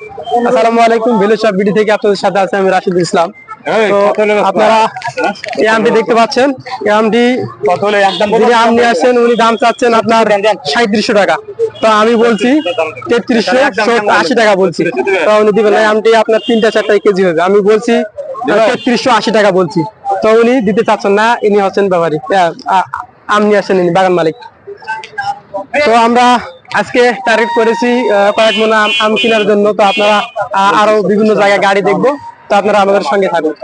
আসসালামু আলাইকুম village BD থেকে আপনাদের সাথে আছে আমি রাশিদুল ইসলাম। তো আপনারা এই আমটি দেখতে পাচ্ছেন? এই আমটি যিনি আম নিয়ে আসছেন উনি দাম চাচ্ছেন আপনার সাঁত্রিশশো টাকা। তো আমি বলছি তেত্রিশশো আশি টাকা বলছি। তো উনি দিবেন না, এই আমটি আপনার তিনটা চারটা কেজি হবে। আমি বলছি তেত্রিশশো আশি টাকা বলছি। তো উনি দিতে চাচ্ছেন না ইনি হচ্ছেন ব্যাপারী আম নিয়ে আসছেন ইনি বাগান মালিক। তো আমরা আজকে টার্গেট করেছি কয়েক মন আম কেনার জন্য। তো আপনারা আরও বিভিন্ন জায়গায় গাড়ি দেখব। তো আপনারা আমাদের সঙ্গে থাকুন।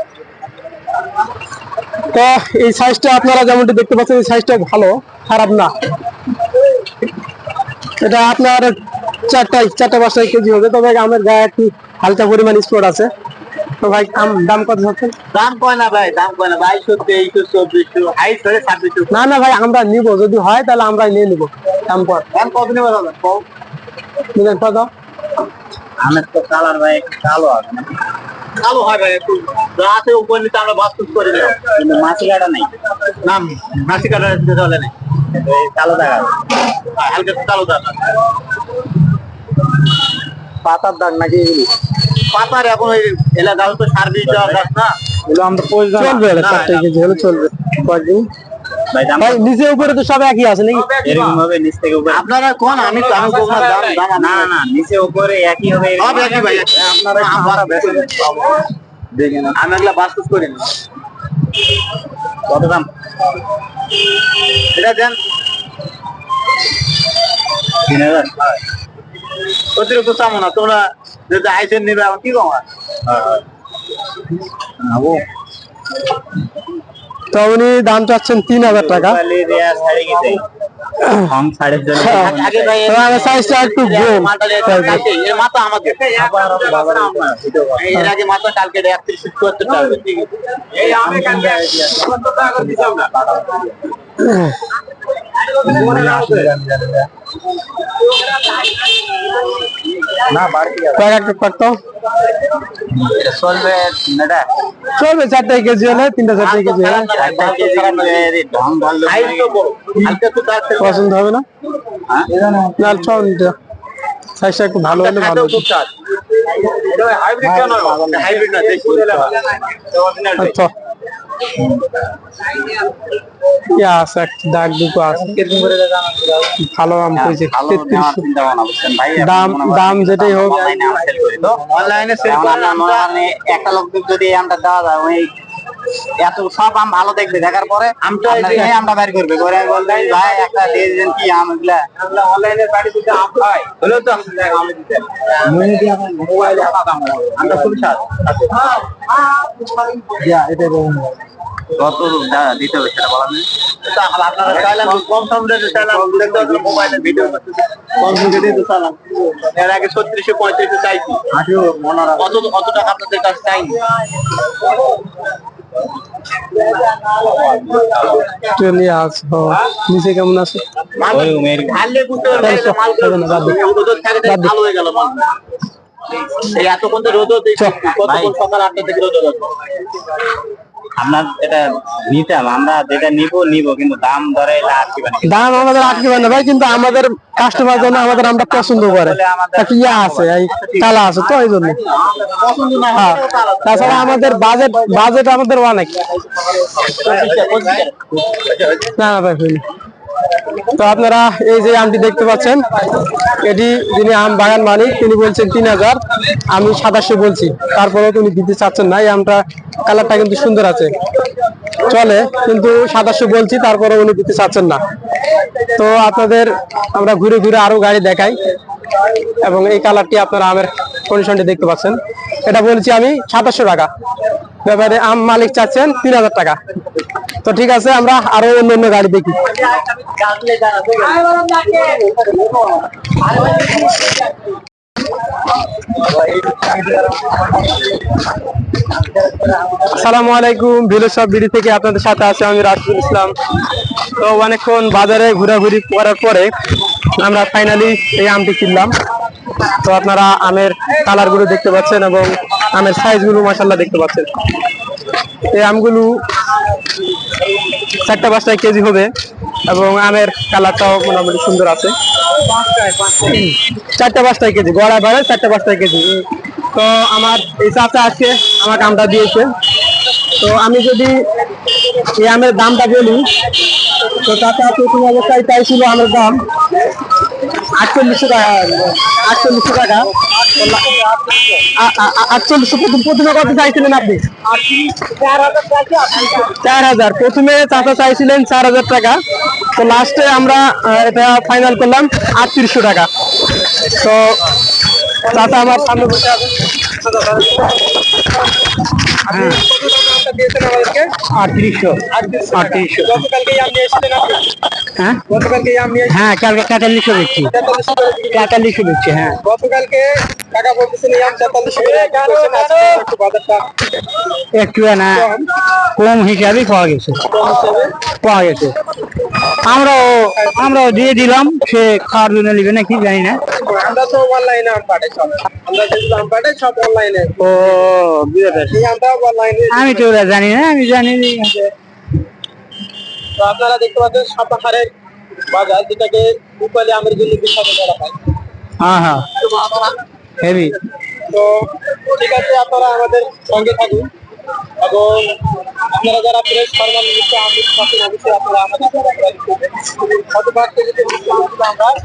তো এই সাইজটা আপনারা যেমনটি দেখতে পাচ্ছেন, এই সাইজটা ভালো, খারাপ না। এটা আপনার চারটায়, চারটা পাঁচটা কেজি হবে। তবে আমের গায়ে একটু হালকা পরিমাণ স্পট আছে। তো ভাই আম দাম কত হচ্ছে? দাম কয় না ভাই দাম কয় না বাইশশো তেইশশো চব্বিশশো হাইট ধরে ছাব্বিশশো। না না ভাই আমরা নিব যদি হয় তাহলে আমরা নিয়ে নিব দাম পর দাম কত নেবে দাদা? নিলেন কত? আমের তো কালার ভাই কালো হয় ভাই একটু উপর নিচে আমরা বাস্তুস করে দিলাম কিন্তু মাছি কাটা নাই। না মাছি কাটা চলে নাই। কালো দাগ হালকা কালো দাগ পাতার দাগ নাকি পাতার এখন ওই এলাকা তো সার দেওয়া গাছ না এগুলো আমরা চলবে চারটে কেজি হলে চলবে। কয়েকদিন। ভাই নিচে উপরে তো সব একই আছে নাকি? এরকম হবে নিচ থেকে উপরে আপনারা কোন? আমি তো আমি কোন দাম দাম না। না নিচে উপরে একই হবে সব একই ভাই। আপনারা আমরা বেশি দেখেন। আমি এগুলা বাস্তুস করি না। কত দাম? এটা দেন। তিন হাজার। অতিরিক্ত চামো না তোমরা যদি আইসেন নিবে আমার কি কমার তো উনি দাম চাচ্ছেন তিন হাজার টাকা। এর মাথা না চলবে না কেজি হলে তিনটা চারটে কেজি হলে। পছন্দ হবে না? না চল সাইজটা একটু ভালো হলে ভালো। আচ্ছা। কি আছে? একটা দাগ দুটো আছে। ভালো আম পেয়েছে দাম দাম যেটাই হোক। অনলাইনে একটা লোক যদি আমটা দেওয়া যায় ওই এত সব আম ভালো দেখবে দেখার পরে আমটা আমটা বের করবে। করে বলবে ভাই একটা দিয়ে দিন কি আম এগুলা? অনলাইনে বাড়ি দিতে আম খাই হলো তো আম দিতে মনে দিয়ে এখন মোবাইলে আমটা খুব স্বাদ এটা কত দিতে হবে সেটা বলা নেই। আপনারা চাইলেন কম দাম রেটে চাইলেন মোবাইলে ভিডিও কম রেটে তো চালান এর আগে ছত্রিশশো পঁয়ত্রিশশো চাইছি কত কত টাকা আপনাদের কাছে চাইনি চলে আসো নিচে কেমন আছে? হয়ে এই এতক্ষণ তো রোদ কতক্ষণ সকাল আটটা থেকে রোদ আপনার এটা নিতাম আমরা যেটা নিব নিব কিন্তু দাম ধরে দাম আমাদের আটকে না ভাই কিন্তু আমাদের কাস্টমার জন্য আমাদের আমরা পছন্দ করে। ইয়া আছে তালা কালা আছে তো এই জন্য। হ্যাঁ তাছাড়া আমাদের বাজেট বাজেট আমাদের অনেক। না না ভাই তো আপনারা এই যে আমটি দেখতে পাচ্ছেন, এটি যিনি আম বাগান মালিক, তিনি বলছেন তিন হাজার, আমি সাতাশশো বলছি। তারপরেও তিনি দিতে চাচ্ছেন না, এই আমটা কালারটা কিন্তু সুন্দর আছে। চলে, কিন্তু সাতাশশো বলছি তারপরে উনি দিতে চাচ্ছেন না। তো আপনাদের আমরা ঘুরে ঘুরে আরও গাড়ি দেখাই, এবং এই কালারটি আপনারা আমের কন্ডিশনটি দেখতে পাচ্ছেন। এটা বলছি আমি সাতাশশো টাকা। ব্যাপারে আম মালিক চাচ্ছেন তিন হাজার টাকা। তো ঠিক আছে, আমরা আরও অন্য অন্য গাড়ি দেখি। আসসালামু আলাইকুম ভিলো সব বিডি থেকে আপনাদের সাথে আছে আমি রাজুল ইসলাম। তো অনেকক্ষণ বাজারে ঘোরাঘুরি করার পরে আমরা ফাইনালি এই আমটি কিনলাম। তো আপনারা আমের কালারগুলো দেখতে পাচ্ছেন এবং আমের সাইজগুলো মাসাল্লাহ দেখতে পাচ্ছেন। এই আমগুলো চারটা পাঁচটা কেজি হবে এবং আমের কালারটাও মোটামুটি সুন্দর আছে। চারটা পাঁচটায় কেজি গড়া ভাড়া চারটা পাঁচটায় কেজি। তো আমার এই চাচা আজকে আমাকে আমটা দিয়েছে। তো আমি যদি এই আমের দামটা বলি, তো চাচা প্রথম অবস্থায় চাইছিল আমের দাম আটচল্লিশশো টাকা আটচল্লিশশো টাকা। আটচল্লিশশো প্রথম প্রথমে কত চাইছিলেন আপনি? চার হাজার। প্রথমে চাচা চাইছিলেন চার হাজার টাকা। তো লাস্টে আমরা এটা ফাইনাল করলাম আটত্রিশশো টাকা। তো চাচা আমার সামনে বসে আছেন আপনি কত দামে আমটা দিয়েছেন আমাদেরকে? আটত্রিশশো। আটত্রিশশো গতকালকেই আম নিয়ে এসেছিলেন হ্যাঁ? গতকালকেই আম নিয়ে হ্যাঁ কালকে তেতাল্লিশশো দিচ্ছি। তেতাল্লিশশো করে বিক্রি করছেন। তেতাল্লিশশো দিচ্ছি হ্যাঁ। গতকালকে টাকা বলতেছেন এই আম তেতাল্লিশশো করে বিক্রি করছেন, আজকে একটু বাজারটা একটু না কম, হিসাবেই পাওয়া গেছে। পাওয়া গেছে। আমরাও আমরাও দিয়ে দিলাম। সে খাওয়ার জন্য নিবে নাকি জানি না। আমরা তো অনলাইনে আম পাঠাই সব। আমরা যেগুলো আম পাঠাই সব অনলাইনে ও বুঝতে পারছি। এই অনলাইনে আমি তো জানি না আমি জানি তো আপনারা দেখতে পাচ্ছেন সাপাহারের বাজার যেটাকে রূপালী আমের জন্য বিখ্যাত করা হয়। হ্যাঁ হ্যাঁ। হেভি তো ঠিক আছে আপনারা আমাদের সঙ্গে থাকুন। এবং আপনারা যারা ফার্মার নিচ্ছে আমাদের সাথে অবশ্যই আপনারা আমাদের। কত ভাগ থেকে আমরা সাথে